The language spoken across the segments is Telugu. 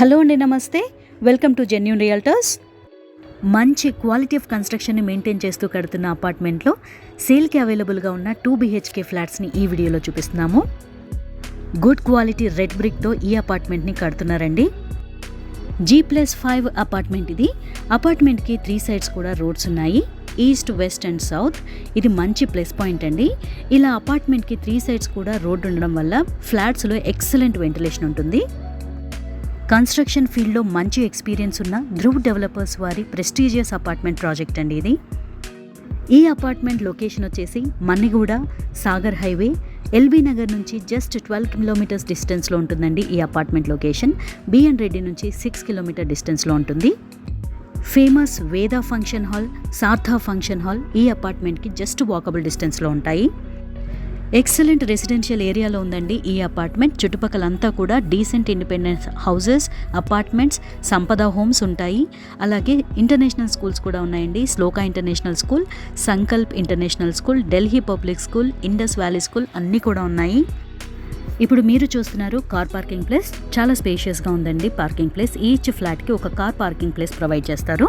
హలో అండి నమస్తే. వెల్కమ్ టు జెన్యూన్ రియల్టర్స్ మంచి క్వాలిటీ ఆఫ్ కన్స్ట్రక్షన్ని మెయింటైన్ చేస్తూ కడుతున్న అపార్ట్మెంట్లో సేల్కి అవైలబుల్గా ఉన్న టూ బీహెచ్కే ఫ్లాట్స్ని ఈ వీడియోలో చూపిస్తున్నాము. గుడ్ క్వాలిటీ రెడ్ బ్రిక్తో ఈ అపార్ట్మెంట్ని కడుతున్నారండి. జీ ప్లస్ ఫైవ్ అపార్ట్మెంట్ ఇది. అపార్ట్మెంట్కి త్రీ సైడ్స్ కూడా రోడ్స్ ఉన్నాయి. ఈస్ట్ వెస్ట్ అండ్ సౌత్ ఇది మంచి ప్లస్ పాయింట్ అండి. ఇలా అపార్ట్మెంట్కి త్రీ సైడ్స్ కూడా రోడ్ ఉండడం వల్ల ఫ్లాట్స్లో ఎక్సలెంట్ వెంటిలేషన్ ఉంటుంది. కన్స్ట్రక్షన్ ఫీల్డ్లో మంచి ఎక్స్పీరియన్స్ ఉన్న ధ్రువ్ డెవలపర్స్ వారి ప్రెస్టీజియస్ అపార్ట్మెంట్ ప్రాజెక్ట్ అండి ఇది. ఈ అపార్ట్మెంట్ లొకేషన్ వచ్చేసి మన్నిగూడ సాగర్ హైవే ఎల్బీ నగర్ నుంచి జస్ట్ ట్వెల్వ్ కిలోమీటర్స్ డిస్టెన్స్లో ఉంటుందండి ఈ అపార్ట్మెంట్ లొకేషన్. బిఎన్ రెడ్డి నుంచి సిక్స్ కిలోమీటర్ డిస్టెన్స్లో ఉంటుంది. Famous Veda function hall Sartha function hall ఈ అపార్ట్మెంట్కి జస్ట్ వాకబుల్ డిస్టెన్స్లో ఉంటాయి. ఎక్సలెంట్ రెసిడెన్షియల్ ఏరియాలో ఉందండి ఈ అపార్ట్మెంట్. చుట్టుపక్కలంతా కూడా decent independence houses apartments Sampada homes ఉంటాయి. అలాగే ఇంటర్నేషనల్ స్కూల్స్ కూడా ఉన్నాయండి. Shloka international school Sankalp international school Delhi public school Indus valley school అన్నీ కూడా ఉన్నాయి. ఇప్పుడు మీరు చూస్తున్నారు కార్ పార్కింగ్ ప్లేస్. చాలా స్పేషియస్గా ఉందండి పార్కింగ్ ప్లేస్. ఈచ్ ఫ్లాట్కి ఒక కార్ పార్కింగ్ ప్లేస్ ప్రొవైడ్ చేస్తారు.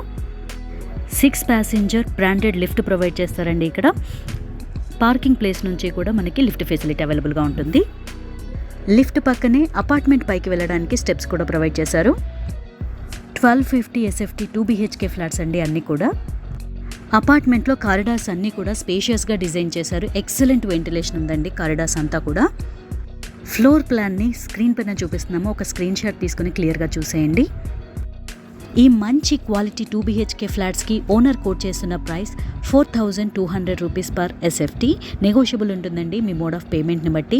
Six passenger branded lift provide చేస్తారండి ఇక్కడ. పార్కింగ్ ప్లేస్ నుంచి కూడా మనకి లిఫ్ట్ ఫెసిలిటీ అవైలబుల్గా ఉంటుంది. లిఫ్ట్ పక్కనే అపార్ట్మెంట్ పైకి వెళ్ళడానికి స్టెప్స్ కూడా ప్రొవైడ్ చేశారు. Twelve fifty SFT two BHK flats అండి అన్నీ కూడా. అపార్ట్మెంట్లో కారిడార్స్ అన్నీ కూడా స్పేషియస్గా డిజైన్ చేశారు. ఎక్సలెంట్ వెంటిలేషన్ ఉందండి కారిడార్స్ అంతా కూడా. ఫ్లోర్ ప్లాన్ని స్క్రీన్ పైన చూపిస్తున్నాము. ఒక స్క్రీన్ షాట్ తీసుకొని క్లియర్గా చూసేయండి. ఈ మంచి క్వాలిటీ టూ బీహెచ్కే ఫ్లాట్స్కి ఓనర్ కోట్ చేస్తున్న price four thousand two hundred rupees per SFT. Negotiable ఉంటుందండి మీ మోడ్ ఆఫ్ పేమెంట్ని బట్టి.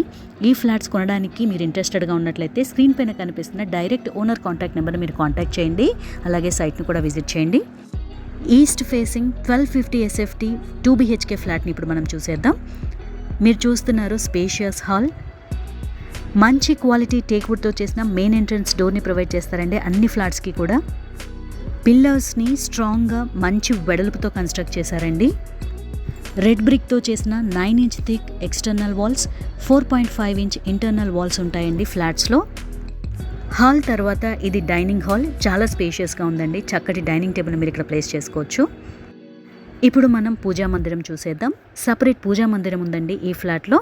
ఈ ఫ్లాట్స్ కొనడానికి మీరు ఇంట్రెస్టెడ్గా ఉన్నట్లయితే స్క్రీన్ పైన కనిపిస్తున్న డైరెక్ట్ ఓనర్ కాంటాక్ట్ నెంబర్ని మీరు కాంటాక్ట్ చేయండి. అలాగే సైట్ను కూడా విజిట్ చేయండి. East facing twelve fifty SFT two BHK ఫ్లాట్ని ఇప్పుడు మనం చూసేద్దాం. మీరు చూస్తున్నారు స్పేషియస్ హాల్. మంచి క్వాలిటీ టేక్వుడ్తో చేసిన మెయిన్ ఎంట్రన్స్ డోర్ని ప్రొవైడ్ చేస్తారండి అన్ని ఫ్లాట్స్కి కూడా. పిల్లర్స్ని స్ట్రాంగ్గా మంచి వెడల్పుతో కన్స్ట్రక్ట్ చేశారండి. రెడ్ బ్రిక్తో చేసిన nine inch thick external walls four point five inch internal walls ఉంటాయండి ఫ్లాట్స్లో. హాల్ తర్వాత ఇది డైనింగ్ హాల్ చాలా స్పేషియస్గా ఉందండి. చక్కటి డైనింగ్ టేబుల్ మీరు ఇక్కడ ప్లేస్ చేసుకోవచ్చు. ఇప్పుడు మనం పూజా మందిరం చూసేద్దాం. సపరేట్ పూజా మందిరం ఉందండి ఈ ఫ్లాట్లో.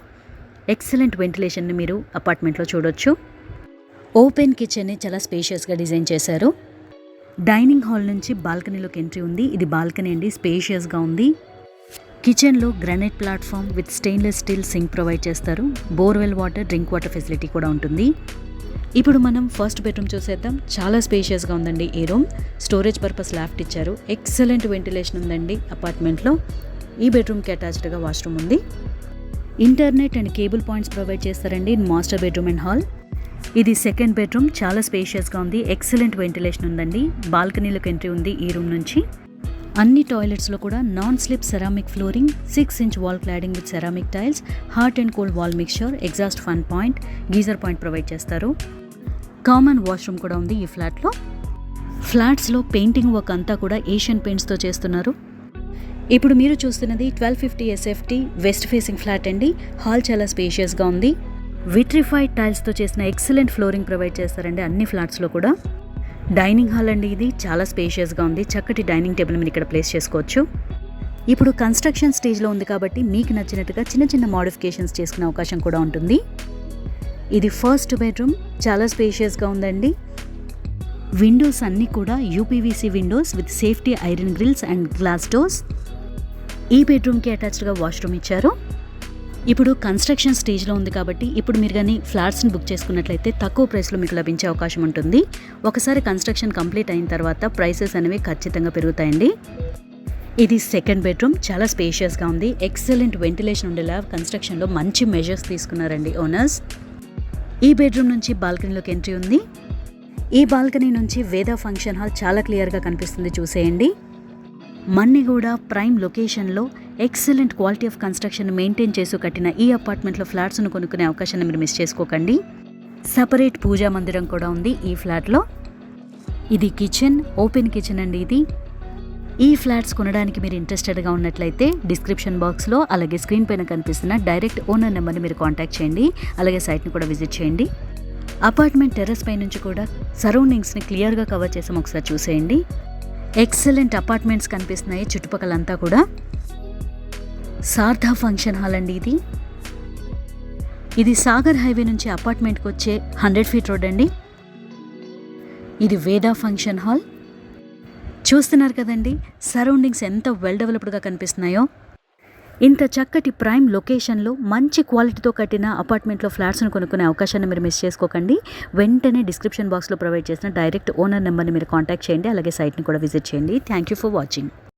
ఎక్సలెంట్ వెంటిలేషన్ని మీరు అపార్ట్మెంట్లో చూడొచ్చు. ఓపెన్ కిచెన్ని చాలా స్పేషియస్గా డిజైన్ చేశారు. డైనింగ్ హాల్ నుంచి బాల్కనీలోకి ఎంట్రీ ఉంది. ఇది బాల్కనీ అండి. స్పేషియస్గా ఉంది. కిచెన్లో granite platform with stainless steel sink provide చేస్తారు. Borewell water drink water facility కూడా ఉంటుంది. ఇప్పుడు మనం ఫస్ట్ బెడ్రూమ్ చూసేద్దాం. చాలా స్పేషియస్గా ఉందండి ఈ రూమ్ స్టోరేజ్ పర్పస్ లాఫ్ట్ ఇచ్చారు. ఎక్సలెంట్ వెంటిలేషన్ ఉందండి అపార్ట్మెంట్లో ఈ బెడ్రూమ్కి అటాచ్డ్గా వాష్రూమ్ ఉంది. Internet and cable points provide చేస్తారండి. మాస్టర్ బెడ్రూమ్ అండ్ హాల్ ఇది సెకండ్ బెడ్రూమ్ చాలా స్పేషియస్గా ఉంది. ఎక్సలెంట్ వెంటిలేషన్ ఉందండి. బాల్కనీలకు ఎంట్రీ ఉంది ఈ రూమ్ నుంచి. అన్ని టాయిలెట్స్లో కూడా non slip ceramic flooring six inch wall cladding with ceramic tiles hot and cold wall mixture exhaust fan point geyser point provide చేస్తారు. కామన్ వాష్రూమ్ కూడా ఉంది ఈ ఫ్లాట్లో ఫ్లాట్స్లో పెయింటింగ్ వర్క్ అంతా కూడా ఏషియన్ పెయింట్స్తో చేస్తున్నారు. ఇప్పుడు మీరు చూస్తున్నది twelve fifty SFT west facing flat అండి. హాల్ చాలా స్పేషియస్గా ఉంది. విట్రిఫైడ్ టైల్స్తో చేసిన ఎక్సలెంట్ ఫ్లోరింగ్ ప్రొవైడ్ చేస్తారండి అన్ని ఫ్లాట్స్లో కూడా. డైనింగ్ హాల్ అండి ఇది. చాలా స్పేషియస్గా ఉంది. చక్కటి డైనింగ్ టేబుల్ మీరు ఇక్కడ ప్లేస్ చేసుకోవచ్చు. ఇప్పుడు కన్స్ట్రక్షన్ స్టేజ్లో ఉంది కాబట్టి మీకు నచ్చినట్టుగా చిన్న చిన్న మోడిఫికేషన్స్ చేసుకునే అవకాశం కూడా ఉంటుంది. ఇది ఫస్ట్ బెడ్రూమ్. చాలా స్పేషియస్గా ఉందండి. విండోస్ అన్నీ కూడా UPVC windows with safety iron grills and glass doors. ఈ బెడ్రూమ్కి అటాచ్డ్గా వాష్రూమ్ ఇచ్చారు. ఇప్పుడు కన్స్ట్రక్షన్ స్టేజ్లో ఉంది కాబట్టి ఇప్పుడు మీరు కానీ ఫ్లాట్స్ని బుక్ చేసుకున్నట్లయితే తక్కువ ప్రైస్లో మీకు లభించే అవకాశం ఉంటుంది. ఒకసారి కన్స్ట్రక్షన్ కంప్లీట్ అయిన తర్వాత ప్రైసెస్ అనేవి ఖచ్చితంగా పెరుగుతాయండి. ఇది సెకండ్ బెడ్రూమ్ చాలా స్పేషియస్గా ఉంది. ఎక్సలెంట్ వెంటిలేషన్ ఉండేలా కన్స్ట్రక్షన్లో మంచి మెజర్స్ తీసుకున్నారండి ఓనర్స్ ఈ బెడ్రూమ్ నుంచి బాల్కనీలోకి ఎంట్రీ ఉంది. ఈ బాల్కనీ నుంచి వేద ఫంక్షన్ హాల్ చాలా క్లియర్గా కనిపిస్తుంది చూసేయండి. మన్నిగూడ ప్రైమ్ లొకేషన్లో excellent quality of construction maintain చేస్తూ కట్టిన ఈ అపార్ట్మెంట్లో ఫ్లాట్స్ను కొనుక్కునే అవకాశాన్ని మీరు మిస్ చేసుకోకండి. సపరేట్ పూజా మందిరం కూడా ఉంది ఈ ఫ్లాట్లో. ఇది కిచెన్ ఓపెన్ కిచెన్ అండి ఇది. ఈ ఫ్లాట్స్ కొనడానికి మీరు ఇంట్రెస్టెడ్గా ఉన్నట్లయితే డిస్క్రిప్షన్ బాక్స్లో అలాగే స్క్రీన్ పైన కనిపిస్తున్న డైరెక్ట్ ఓనర్ నెంబర్ని మీరు కాంటాక్ట్ చేయండి. అలాగే సైట్ని కూడా విజిట్ చేయండి. అపార్ట్మెంట్ టెర్రస్ పై నుంచి కూడా సరౌండింగ్స్ని క్లియర్గా కవర్ చేసాం ఒకసారి చూసేయండి. ఎక్సలెంట్ అపార్ట్మెంట్స్ కనిపిస్తున్నాయి చుట్టుపక్కలంతా కూడా. సార్థా ఫంక్షన్ హాల్ అండి ఇది. ఇది సాగర్ హైవే నుంచి అపార్ట్మెంట్కి వచ్చే హండ్రెడ్ ఫీట్ రోడ్ అండి. ఇది వేదా ఫంక్షన్ హాల్. చూస్తున్నారు కదండి సరౌండింగ్స్ ఎంత వెల్ డెవలప్డ్గా కనిపిస్తున్నాయో. ఇంత చక్కటి ప్రైమ్ లొకేషన్లో మంచి క్వాలిటీతో కట్టిన అపార్ట్మెంట్లో ఫ్లాట్స్ను కొనుక్కునే అవకాశాన్ని మీరు మిస్ చేసుకోకండి. వెంటనే డిస్క్రిప్షన్ బాక్స్లో ప్రొవైడ్ చేసిన డైరెక్ట్ ఓనర్ నెంబర్ని మీరు కాంటాక్ట్ చేయండి అలాగే సైట్ని కూడా విజిట్ చేయండి. Thank you for watching